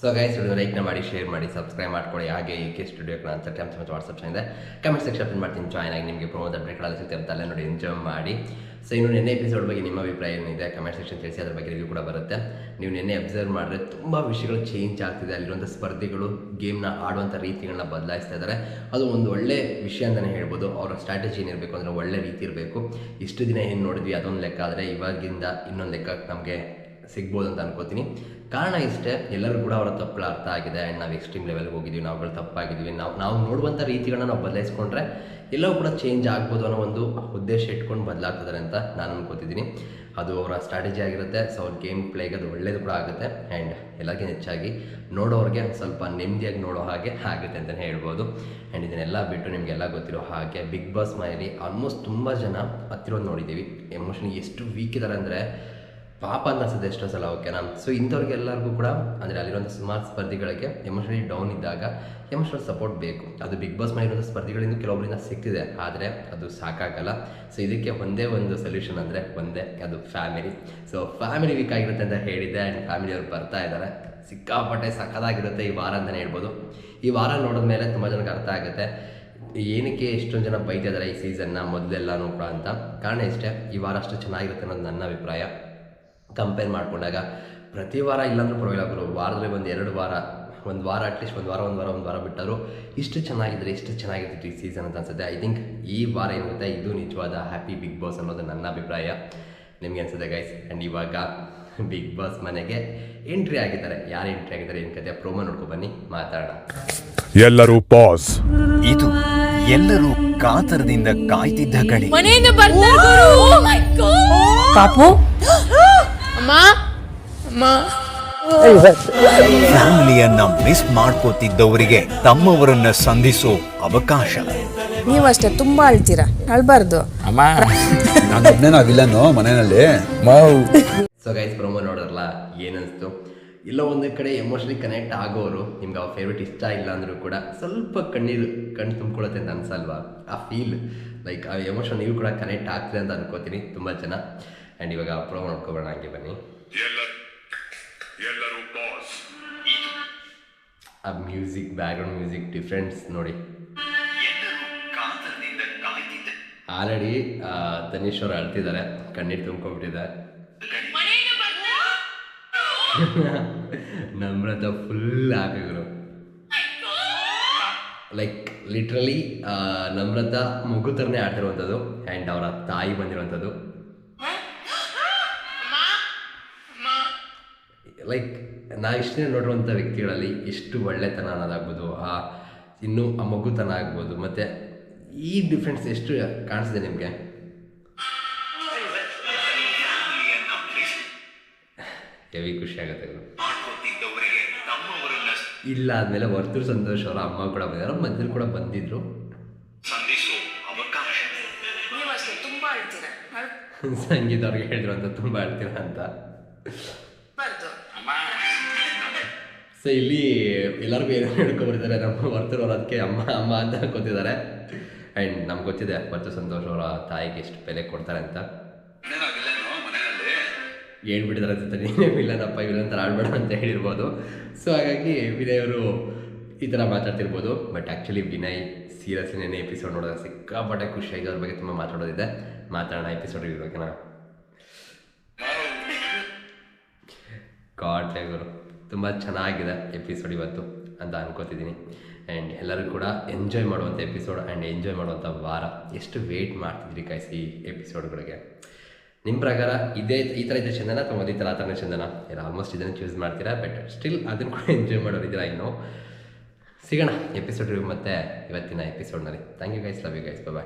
So guys video ಲೈಕ್ನ ಮಾಡಿ share ಮಾಡಿ subscribe ಮಾಡ್ಕೊಳ್ಳಿ. ಹಾಗೆ ಈ ಕೆ ಸ್ಟುಡಿಯೋ ಅಂತ ಟೈಮ್ಸ್ ಮತ್ತು ವಾಟ್ಸಪ್ ಇದೆ. ಕಮೆಂಟ್ ಸೆಕ್ಷನ್ ಮಾಡ್ತೀನಿ. ಜಾಯ್ನ್ ಆಗಿ ನಿಮಗೆ ಪ್ರೋಮೋದ ಅಪ್ಡೇಟ್ಗಳೆಲ್ಲ ಸಿಗ್ತಿರುತ್ತೆ ಅಲ್ಲೇ ನೋಡಿ ಎಂಜಾಯ್ ಮಾಡಿ. ಸೊ ಇನ್ನು ನೆನ್ನೆ ಎಪಿಸೋಡ್ ಬಗ್ಗೆ ನಿಮ್ಮ ಅಭಿಪ್ರಾಯ ಏನಿದೆ? ಕಮೆಂಟ್ ಸೆಕ್ಷನ್ ತಿಳಿಸಿ, ಅದ್ರ ಬಗ್ಗೆ ರಿವ್ಯೂ ಕೂಡ ಬರುತ್ತೆ. ನೀವು ನಿನ್ನೆ ಅಬ್ಸರ್ವ್ ಮಾಡಿದ್ರೆ ತುಂಬ ವಿಷಯಗಳು ಚೇಂಜ್ ಆಗ್ತಿದೆ. ಅಲ್ಲಿರುವಂಥ ಸ್ಪರ್ಧಿಗಳು ಗೇಮ್ನ ಆಡುವಂಥ ರೀತಿಗಳನ್ನ ಬದಲಾಯಿಸ್ತಾ ಇದ್ದಾರೆ. ಅದು ಒಂದು ಒಳ್ಳೆ ವಿಷಯ ಅಂತಲೇ ಹೇಳ್ಬೋದು. ಅವರ ಸ್ಟ್ರಾಟಜಿ ಏನಿರಬೇಕು ಅಂದರೆ ಒಳ್ಳೆ ರೀತಿ ಇರಬೇಕು. ಇಷ್ಟು ದಿನ ಏನು ನೋಡಿದ್ವಿ? ಅದೊಂದು ಲೆಕ್ಕ ಆದರೆ ಇವಾಗಿಂದ ಇನ್ನೊಂದು ಲೆಕ್ಕ ನಮಗೆ ಸಿಗ್ಬೋದು ಅಂತ ಅನ್ಕೋತೀನಿ. ಕಾರಣ ಇಷ್ಟೇ, ಎಲ್ಲರೂ ಕೂಡ ಅವರ ತಪ್ಪುಗಳು ಅರ್ಥ ಆಗಿದೆ ಆ್ಯಂಡ್ ನಾವು ಎಕ್ಸ್ಟ್ರೀಮ್ ಲೆವೆಲ್ಗೆ ಹೋಗಿದ್ದೀವಿ ನಾವುಗಳು ತಪ್ಪಾಗಿದ್ದೀವಿ ನಾವು ನಾವು ನೋಡುವಂಥ ರೀತಿಗಳನ್ನ ನಾವು ಬದಲಾಯಿಸ್ಕೊಂಡ್ರೆ ಎಲ್ಲವೂ ಕೂಡ ಚೇಂಜ್ ಆಗ್ಬೋದು ಅನ್ನೋ ಒಂದು ಉದ್ದೇಶ ಇಟ್ಕೊಂಡು ಬದಲಾಗ್ತದಾರೆ ಅಂತ ನಾನು ಅನ್ಕೋತಿದ್ದೀನಿ ಅದು ಅವರ ಸ್ಟ್ರಾಟಜಿ ಆಗಿರುತ್ತೆ, ಸೊ ಅವ್ರ ಗೇಮ್ ಪ್ಲೇಗೆ ಅದು ಒಳ್ಳೇದು ಕೂಡ ಆಗುತ್ತೆ ಆ್ಯಂಡ್ ಎಲ್ಲಕ್ಕಿಂತ ಹೆಚ್ಚಾಗಿ ನೋಡೋರಿಗೆ ಸ್ವಲ್ಪ ನೆಮ್ಮದಿಯಾಗಿ ನೋಡೋ ಹಾಗೆ ಆಗುತ್ತೆ ಅಂತಲೇ ಹೇಳ್ಬೋದು. ಆ್ಯಂಡ್ ಇದನ್ನೆಲ್ಲ ಬಿಟ್ಟು ನಿಮಗೆಲ್ಲ ಗೊತ್ತಿರೋ ಹಾಗೆ ಬಿಗ್ ಬಾಸ್ ಮನೆಯಲ್ಲಿ ಆಲ್ಮೋಸ್ಟ್ ತುಂಬ ಜನ ಹತ್ತಿರೋದು ನೋಡಿದ್ದೀವಿ ಎಮೋಷನ್ ಎಷ್ಟು ವೀಕ್ ಇದ್ದಾರೆ ಅಂದರೆ ಪಾಪ ಅಂತ ಅನ್ಸುತ್ತೆ ಎಷ್ಟೋ ಸಲ ಓಕೆನಾ ಸೊ ಇಂಥವ್ರಿಗೆಲ್ಲರಿಗೂ ಕೂಡ, ಅಂದರೆ ಅಲ್ಲಿರುವಂಥ ಸುಮಾರು ಸ್ಪರ್ಧಿಗಳಿಗೆ ಎಮೋಷನಲಿ ಡೌನ್ ಇದ್ದಾಗ ಎಮೋಷನಲ್ ಸಪೋರ್ಟ್ ಬೇಕು. ಅದು ಬಿಗ್ ಬಾಸ್ ಮಾಡಿರುವಂಥ ಸ್ಪರ್ಧಿಗಳಿಂದ ಕೆಲವೊಬ್ಬರಿಂದ ಸಿಕ್ತಿದೆ, ಆದರೆ ಅದು ಸಾಕಾಗಲ್ಲ. ಸೊ ಇದಕ್ಕೆ ಒಂದೇ ಒಂದು ಸೊಲ್ಯೂಷನ್ ಅಂದರೆ ಒಂದೇ, ಅದು ಫ್ಯಾಮಿಲಿ ಸೊ ಫ್ಯಾಮಿಲಿ ವೀಕ್ ಆಗಿರುತ್ತೆ ಅಂತ ಹೇಳಿದ್ದೆ ಆ್ಯಂಡ್ ಫ್ಯಾಮಿಲಿಯವರು ಬರ್ತಾ ಇದ್ದಾರೆ. ಸಿಕ್ಕಾಪಟ್ಟೆ ಸಕ್ಕದಾಗಿರುತ್ತೆ ಈ ವಾರ ಅಂತಲೇ ಹೇಳ್ಬೋದು. ಈ ವಾರ ನೋಡಿದ ಮೇಲೆ ತುಂಬ ಜನಕ್ಕೆ ಅರ್ಥ ಆಗುತ್ತೆ, ಏನಕ್ಕೆ ಎಷ್ಟೊಂದು ಜನ ಬೈತಿದ್ದಾರೆ ಈ ಸೀಸನ್ನ ಮೊದಲೆಲ್ಲನೂ ಕೂಡ ಅಂತ. ಕಾರಣ ಇಷ್ಟೇ, ಈ ವಾರ ಅಷ್ಟು ಚೆನ್ನಾಗಿರುತ್ತೆ ಅನ್ನೋದು ನನ್ನ ಅಭಿಪ್ರಾಯ. ಕಂಪೇರ್ ಮಾಡಿಕೊಂಡಾಗ ಪ್ರತಿ ವಾರ ಇಲ್ಲಾಂದ್ರೂ ಪರವಾಗಿಲ್ಲ ಗುರು ವಾರದಲ್ಲಿ ಒಂದು ಎರಡು ವಾರ ಒಂದು ವಾರ ಅಟ್ಲೀಸ್ಟ್ ಒಂದು ವಾರ ಒಂದು ವಾರ ಒಂದು ವಾರ ಬಿಟ್ಟರು ಇಷ್ಟು ಚೆನ್ನಾಗಿದ್ದರೆ ಇಷ್ಟು ಚೆನ್ನಾಗಿರ್ತಿತ್ತು ಈ ಸೀಸನ್ ಅಂತ ಅನ್ಸುತ್ತೆ. ಐ ಥಿಂಕ್ ಈ ವಾರ ಏನಿರುತ್ತೆ ಇದು ನಿಜವಾದ ಹ್ಯಾಪಿ ಬಿಗ್ ಬಾಸ್ ಅನ್ನೋದು ನನ್ನ ಅಭಿಪ್ರಾಯ. ನಿಮಗೆ ಅನ್ಸುತ್ತೆ ಗೈಸ್ ಆ್ಯಂಡ್ ಇವಾಗ ಬಿಗ್ ಬಾಸ್ ಮನೆಗೆ ಎಂಟ್ರಿ ಆಗಿದ್ದಾರೆ. ಯಾರು ಎಂಟ್ರಿ ಆಗಿದ್ದಾರೆ ಏನು ಕತೆ? ಪ್ರೋಮೋ ನೋಡ್ಕೊಂಡು ಬನ್ನಿ ಮಾತಾಡೋಣ. ಎಲ್ಲರೂ ಪಾಸ್ ಇದು ಎಲ್ಲರೂ ಕಾತರದಿಂದ ಕಾಯ್ತಿದ್ದ ಕಡೆ ಮನೆಯಿಂದ ಬರ್ತಾರೆ ಪಾಪು? ಫ್ಯಾಮಿಲಿಯನ್ನ ಮಿಸ್ ಮಾಡ್ಕೋತಿದ್ದವರಿಗೆ ತಮ್ಮವರನ್ನ ಸಂಧಿಸೋ ಅವಕಾಶ. ನೀವಷ್ಟೇ ತುಂಬಾ ಅಳ್ತೀರಾ. ಅಳ್ಬಾರ್ದು. ಅಮ್ಮ. ನಾನು ಒಬ್ಬನೇ ಮನೆಯಲ್ಲಿ. ಮಾವು ಸೊ ಗೈಸ್ ಪ್ರೊಮೋ ನೋಡೋರಲ್ಲ ಏನನ್ಸ್ತು ಇಲ್ಲ ಒಂದು ಕಡೆ ಎಮೋಷನಲಿ ಕನೆಕ್ಟ್ ಆಗೋರು ನಿಮ್ಗೆ ಅವ್ರ ಫೇವ್ರೇಟ್ ಇಷ್ಟ ಇಲ್ಲ ಅಂದರೂ ಕೂಡ ಸ್ವಲ್ಪ ಕಣ್ಣೀರು ಕಣ್ಣು ತುಂಬ್ಕೊಳ್ಳುತ್ತೆ ಅಂತ ಅನ್ಸಲ್ವಾ? ಆ ಫೀಲ್ ಲೈಕ್ ಆ ಎಮೋಷನ್ ನೀವು ಕೂಡ ಕನೆಕ್ಟ್ ಆಗ್ತದೆ ಅಂತ ಅನ್ಕೋತೀನಿ ತುಂಬ ಜನ. ಆ್ಯಂಡ್ ಇವಾಗ ಪ್ರೋಮ್ ಮಾಡ್ಕೊಬೋಣ ಹಂಗೆ ಬನ್ನಿ. ಆ ಮ್ಯೂಸಿಕ್ ಬ್ಯಾಕ್ಗ್ರೌಂಡ್ ಮ್ಯೂಸಿಕ್ ಡಿಫ್ರೆನ್ಸ್ ನೋಡಿ. ಆಲ್ರೆಡಿ ತನೀಶ್ ಅವ್ರು ಅಳ್ತಿದ್ದಾರೆ. ಕಣ್ಣೀರು ತುಂಬ್ಕೊಂಡ್ಬಿಟ್ಟಿದೆ ನಮ್ರತ ಫುಲ್ ಹಾಕಿದ್ರು ಲೈಕ್ ಲಿಟ್ರಲಿ ನಮ್ರತ ಮಗು ಥರನೇ ಆಡ್ತಿರುವಂಥದ್ದು ಆ್ಯಂಡ್ ಅವರ ತಾಯಿ ಬಂದಿರುವಂಥದ್ದು. ಲೈಕ್ ನಾ ಇಷ್ಟೇ ನೋಡಿರುವಂಥ ವ್ಯಕ್ತಿಗಳಲ್ಲಿ ಎಷ್ಟು ಒಳ್ಳೆತನ ಅನ್ನೋದಾಗ್ಬೋದು ಆ ಇನ್ನೂ ಆ ಮಗುತನ ಆಗ್ಬೋದು ಮತ್ತು ಈ ಡಿಫ್ರೆನ್ಸ್ ಎಷ್ಟು ಕಾಣಿಸಿದೆ ನಿಮಗೆ? ಹೆವಿ ಖುಷಿ ಆಗುತ್ತೆ. ಇಲ್ಲ ಆದಮೇಲೆ ವರ್ತೂರು ಸಂತೋಷ್ ಅವರ ಅಮ್ಮ ಕೂಡ ಬಂದಿದ್ದಾರೆ ಮಧ್ಯದಲ್ಲಿ ಕೂಡ ಬಂದಿದ್ರು. ಸಂಗೀತ ಅವ್ರಿಗೆ ಹೇಳಿದ್ರು ಅಂತ ತುಂಬ ಹೇಳ್ತೀರ ಅಂತ. ಸೊ ಇಲ್ಲಿ ಎಲ್ಲರಿಗೂ ಏನೋ ಹೇಳ್ಕೊಬರ್ತಾರೆ ನಮ್ಮ ವರ್ತೂರು ಅವ್ರು ಅದಕ್ಕೆ ಅಮ್ಮ ಅಮ್ಮ ಅಂತ ಗೊತ್ತಿದ್ದಾರೆ ಆ್ಯಂಡ್ ನಮ್ಗೆ ಗೊತ್ತಿದೆ ಬರ್ತ ಸಂತೋಷ್ ಅವರ ತಾಯಿಗೆ ಎಷ್ಟು ಬೆಲೆ ಕೊಡ್ತಾರೆ ಅಂತ. ಹೇಳ್ಬಿಟ್ಟಿದ್ದಾರೆ ಅಂತ ನೀನೇ ವಿಲನಪ್ಪ ಇಲ್ಲ ಅಂತ ಆಡ್ಬೇಡ ಅಂತ ಹೇಳಿರ್ಬೋದು. ಸೊ ಹಾಗಾಗಿ ವಿನಯ್ ಅವರು ಈ ಥರ ಮಾತಾಡ್ತಿರ್ಬೋದು. ಬಟ್ ಆ್ಯಕ್ಚುಲಿ ವಿನಯ್ ಸೀರಿಯಸ್ ನೆನೆ ಎಪಿಸೋಡ್ ನೋಡಿದಾಗ ಸಿಕ್ಕಾಪಟ್ಟೆ ಖುಷಿ ಆಗಿದೆ ಅವ್ರ ಬಗ್ಗೆ ತುಂಬ ಮಾತಾಡೋದಿದೆ. ಮಾತಾಡೋಣ ಎಪಿಸೋಡ್ ಓಕೆನಾ ಕಾಟ್ ಗುರು. ತುಂಬ ಚೆನ್ನಾಗಿದೆ ಎಪಿಸೋಡ್ ಇವತ್ತು ಅಂತ ಅನ್ಕೋತಿದ್ದೀನಿ. ಆ್ಯಂಡ್ ಎಲ್ಲರೂ ಕೂಡ ಎಂಜಾಯ್ ಮಾಡುವಂಥ ಎಪಿಸೋಡ್ ಆ್ಯಂಡ್ ಎಂಜಾಯ್ ಮಾಡುವಂಥ ವಾರ. ಎಷ್ಟು ವೆಯ್ಟ್ ಮಾಡ್ತಿದ್ರಿ ಕಾಯ್ಸಿ ಈ ಎಪಿಸೋಡ್ಗಳಿಗೆ ನಿಮ್ಮ ಪ್ರಕಾರ ಇದೇ, ಈ ಥರ ಇದೆ ಚಂದನ ಅಥವಾ ಈ ಥರ ಆ ಥರನೇ ಚಂದನ? ಇಲ್ಲ ಆಲ್ಮೋಸ್ಟ್ ಇದನ್ನು ಚೂಸ್ ಮಾಡ್ತೀರಾ? ಬಟ್ ಸ್ಟಿಲ್ ಅದನ್ನು ಕೂಡ ಎಂಜಾಯ್ ಮಾಡೋರಿದ್ದೀರಾ ಇನ್ನು? ಸಿಗೋಣ ಎಪಿಸೋಡ್ ಮತ್ತು ಇವತ್ತಿನ ಎಪಿಸೋಡ್ನಲ್ಲಿ thank you guys love you guys bye